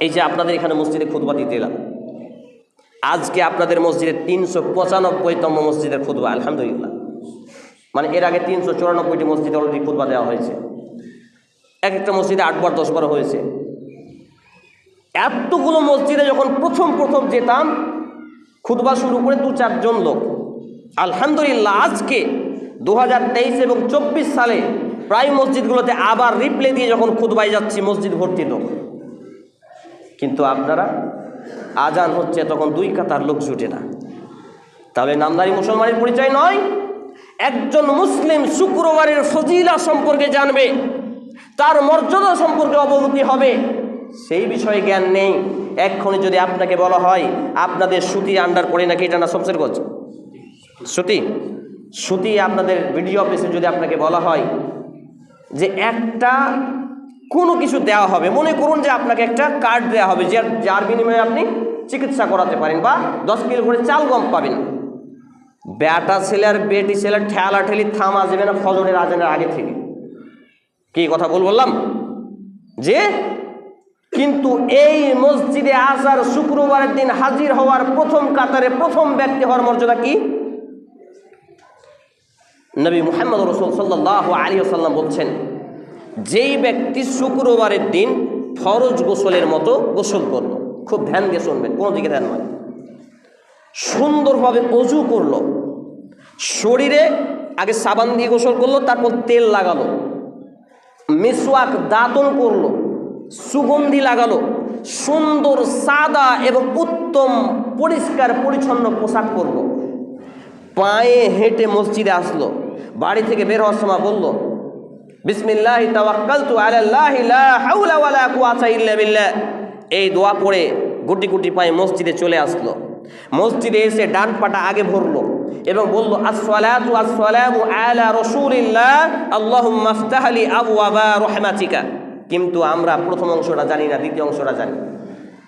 এই যে আপনাদের এখানে মসজিদে খুদবা দিতে এলাম। আজকে আপনাদের মসজিদে তিনশো পঁচানব্বইতম মসজিদের খুদবা আলহামদুলিল্লাহ। মানে এর আগে তিনশো চুরানব্বইটি মসজিদে অলরেডি খুদবা দেওয়া হয়েছে। এক একটা মসজিদে আটবার দশবার হয়েছে। এতগুলো মসজিদে যখন প্রথম প্রথম যেতাম খুদবা শুরু করে দু চারজন লোক। আলহামদুলিল্লাহ, আজকে দু হাজার তেইশ এবং চব্বিশ সালে প্রায় মসজিদগুলোতে আবার রিপ্লে দিয়ে যখন খুদবাই যাচ্ছি, মসজিদ ভর্তি লোক। কিন্তু আপনারা আজান হচ্ছে তখন দুই কাতার লোক জুটে না। তাহলে নামদারি মুসলমানের পরিচয় নয়, একজন মুসলিম শুক্রবারের ফজিলা সম্পর্কে জানবে, তার মর্যাদা সম্পর্কে অবগতি হবে, সেই বিষয়ে জ্ঞান নেই। এক্ষণে যদি আপনাকে বলা হয়, আপনাদের সুতি আন্ডার পড়ে নাকি এটা না গজ? সুতি? সুতি আপনাদের ভিডিও অফিসে যদি আপনাকে বলা হয় যে একটা কোনো কিছু দেওয়া হবে। মনে করুন যে আপনাকে একটা কার্ড দেওয়া হবে যে যার বিনিময়ে আপনি চিকিৎসা করাতে পারেন বা দশ কিলো করে চাল গম পাবেন। ব্যাটা ছেলে আর বেটি ছেলে ঠেলা ঠেলি থামা যাবে না ফজরের আজানের আগে থেকে। কি কথা বল বললাম? যে কিন্তু এই মসজিদে আসার শুক্রবারের দিন হাজির হওয়ার প্রথম কাতারে প্রথম ব্যক্তি হওয়ার মর্যাদা কি? নবী মুহাম্মদ রসুল সাল্লাহ আলী আসাল্লাম বলছেন যেই ব্যক্তি শুক্রবারের দিন ফরজ গোসলের মতো গোসল করল, খুব ধ্যান দিয়ে শুনবেন, কোনো দিকে ধ্যান নয়। সুন্দরভাবে অজু করল, শরীরে আগে সাবান দিয়ে গোসল করল, তারপর তেল লাগালো, মিসওয়াক দাঁতন করল, সুগন্ধি লাগালো, সুন্দর, সাদা এবং উত্তম, পরিষ্কার, পরিচ্ছন্ন পোশাক পরলো পায়ে হেঁটে মসজিদে আসলো, বাড়ি থেকে বের হওয়ার সময় বলল বিসমিল্লাহ তাওয়াক্কালতু আলাল্লাহি, লা হাওলা ওয়ালা কুওয়াতা ইল্লা বিল্লাহ। এই দোয়া পড়ে গুটি গুটি পায়ে মসজিদে চলে আসলো। মসজিদে এসে ডান পাটা আগে ভরলো এবং বলল, আসসালাতু আসসালামু আলা রাসূলিল্লাহ, আল্লাহুম্মা ইফতাহলি আবওয়াবা রাহমাতিকা। কিন্তু আমরা প্রথম অংশটা জানি না, দ্বিতীয় অংশটা জানি।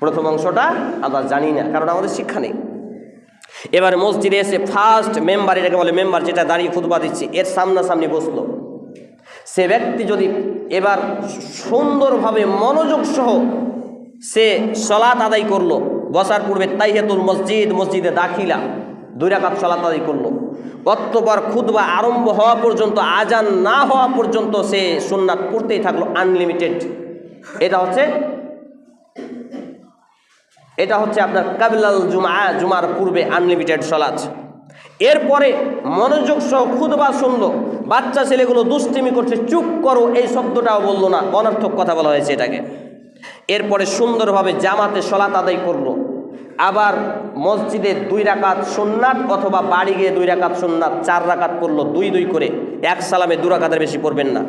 প্রথম অংশটা আমরা জানি না, কারণ আমাদের শিক্ষা নেই। এবার মসজিদে এসে ফার্স্ট মেম্বার এটাকে বলে মেম্বার যেটা দাঁড়িয়ে খুতবা দিচ্ছে, এর সামনাসামনি বসল। সে ব্যক্তি যদি এবার সুন্দরভাবে মনোযোগ সহ সে সলাত আদায় করল, বসার পূর্বে তাইহেতুল মসজিদ, মসজিদে দাখিলা, দুই রাকাত সলাত আদায় করল অতবার খুতবা আরম্ভ হওয়া পর্যন্ত আজান না হওয়া পর্যন্ত সে সুন্নাত পড়তেই থাকল আনলিমিটেড এটা হচ্ছে এটা হচ্ছে আপনার কাবিলাল জুমা জুমার পূর্বে আনলিমিটেড সলাচ এরপরে মনোযোগ সহ খুদবা শুনলো বাচ্চা ছেলেগুলো দুষ্টিমি করছে, চুপ করো, এই শব্দটাও বলল না। অনর্থক কথা বলা হয়েছে এটাকে। এরপরে সুন্দরভাবে জামাতে সলাত আদায় করল। আবার মসজিদে দুই রাকাত সুন্নাত অথবা বাড়ি গিয়ে দুই রাকাত সুন্নাত, চার রাকাত পড়ল দুই দুই করে। এক সালামে দু রাকাতের বেশি পড়বেন না।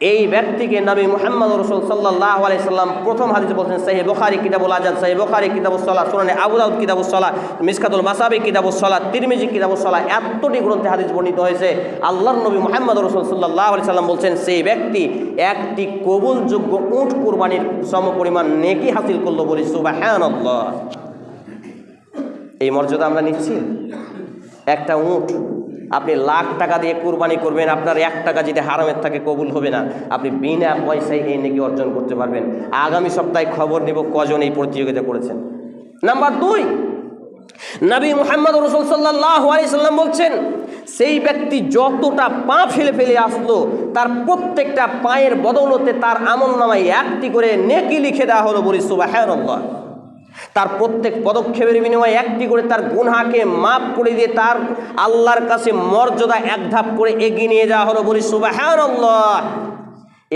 এই ব্যক্তিকে নবী মোহাম্মদ রসুল সাল্লাহ আলাই সাল্লাম প্রথম হাদিসে বলছেন সাহি বখারি, কিতাবুল আজাদ সাহি বখারি কিতাবুসলা সুরানে আবুদাউদ কিতাবুসলা মিসকাতুল মাসাবি কিতাবুসলা তিরমিজি কিতাবুসলা এতটি গ্রন্থে হাদিস বর্ণিত হয়েছে। আল্লাহর নবী মুহাম্মদ রসুল সাল্লাহ আলি সাল্লাম বলছেন, সেই ব্যক্তি একটি কবুলযোগ্য উঁট কোরবানির সমপরিমাণ নেকি হাসিল করল বলি সুবাহ এই মর্যাদা আমরা নিচ্ছি। একটা উঁট আপনি লাখ টাকা দিয়ে কুরবানি করবেন, আপনার এক টাকা যদি হারামের থাকে কবুল হবে না। আপনি বিনা পয়সায় এই নেকি অর্জন করতে পারবেন। আগামী সপ্তাহে খবর নেব কজন এই প্রতিযোগিতা করেছেন। নাম্বার দুই, নবী মোহাম্মদ রসুল সাল্লাহ সাল্লাম বলছেন, সেই ব্যক্তি যতটা পা ফেলে ফেলে আসলো, তার প্রত্যেকটা পায়ের বদৌলতে তার আমল নামায় একটি করে নেকি লিখে দেওয়া হলো বলি সুবাহ তার প্রত্যেক পদক্ষেপের বিনিময়ে একটি করে তার গুনহাকে মাফ করে দিয়ে তার আল্লাহর কাছে মর্যাদা এক ধাপ করে এগিয়ে নিয়ে যাওয়া হলো বলি সুবাহান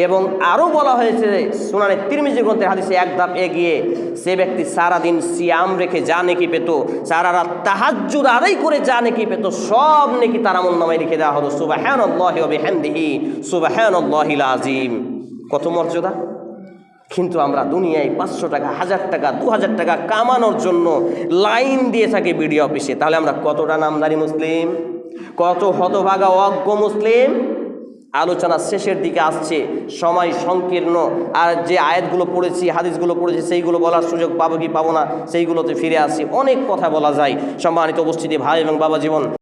এবং আরও বলা হয়েছে সোনানে তিরমিজি গ্রন্থের হাদিসে এক ধাপ এগিয়ে সে ব্যক্তি সারাদিন সিয়াম রেখে যা নেকি পেত, সারা রাত তাহাজুদ আদায় করে যা নেকি পেত, সব নেকি তার আমল নামায় রেখে দেওয়া হলো। সুবাহান আল্লাহ হ্যান্দিহি সুবাহান আজিম কত মর্যাদা? কিন্তু আমরা দুনিয়ায় পাঁচশো টাকা, হাজার টাকা, দু হাজার টাকা কামানোর জন্য লাইন দিয়ে থাকি বিডিও অফিসে। তাহলে আমরা কতটা নামদারি মুসলিম? কত হতভাগা অজ্ঞ মুসলিম? আলোচনা শেষের দিকে আসছে, সময় সংকীর্ণ। আর যে আয়াতগুলো পড়েছি, হাদিসগুলো পড়েছি, সেইগুলো বলার সুযোগ পাবো কি পাবো না, সেইগুলোতে ফিরে আসি। অনেক কথা বলা যায়। সম্মানিত উপস্থিতি, ভাই এবং বাবা জীবন।